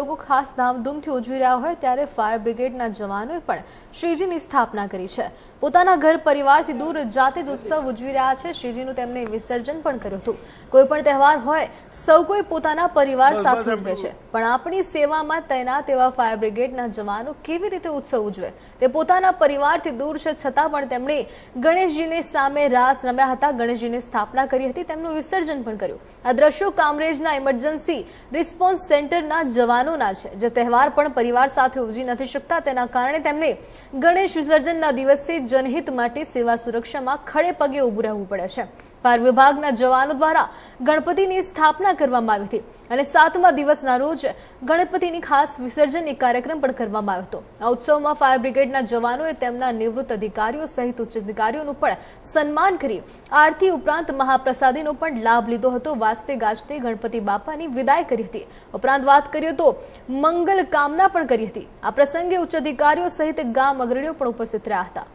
લોકો ખાસ ધામધૂમથી ઉજવી રહ્યા હોય ત્યારે ફાયર બ્રિગેડના જવાનોએ પણ શ્રીજીની સ્થાપના કરી છે. પોતાના ઘર પરિવારથી દૂર જાતે જ ઉત્સવ ઉજવી રહ્યા છે. શ્રીજીનું તેમને વિસર્જન પણ કર્યું હતું. કોઈ પણ તહેવાર હોય સૌ કોઈ પોતાના પરિવાર સાથે ઉજવે છે. પણ આપણી સેવામાં તૈનાત એવા ફાયર બ્રિગેડના જવાનો કેવી રીતે ઉત્સવ ઉજવે? તે પોતાના પરિવારથી દૂર છે છતાં પણ તેમણે ગણેશજીને સામે રાસ રમ્યા હતા. ગણેશજીની સ્થાપના કરી હતી. તેમનું વિસર્જન પણ કર્યું. આ દ્રશ્યો કામરેજના ઇમરજન્સી રિસ્પોન્સ સેન્ટરના જવાનોના છે. જે તહેવાર પણ પરિવાર સાથે ઉજવી નથી શકતા, તેના કારણે તેમને ગણેશ વિસર્જનના દિવસે જનહિત માટે સેવા સુરક્ષામાં ખડે પગે ઊભું રહેવું પડે છે. ફાયર વિભાગના જવાનો દ્વારા ગણપતિની સ્થાપના કરવામાં આવી હતી અને સાતમા દિવસના રોજ ગણપતિની ખાસ વિસર્જનની કાર્યક્રમ પણ કરવામાં આવ્યો હતો. આ ઉત્સવમાં ફાયર બ્રિગેડના જવાનોએ તેમના નિવૃત્ત અધિકારીઓ સહિત ઉચ્ચ અધિકારીઓનું પણ સન્માન કરી આરતી ઉપરાંત મહાપ્રસાદીનો પણ લાભ લીધો હતો. વાજતે ગાજતે ગણપતિ બાપાની વિદાય કરી હતી. ઉપરાંત વાત કરીએ તો મંગલ કામના પણ કરી હતી. આ પ્રસંગે ઉચ્ચ અધિકારીઓ સહિત ગામ અગ્રણીઓ પણ ઉપસ્થિત રહ્યા હતા.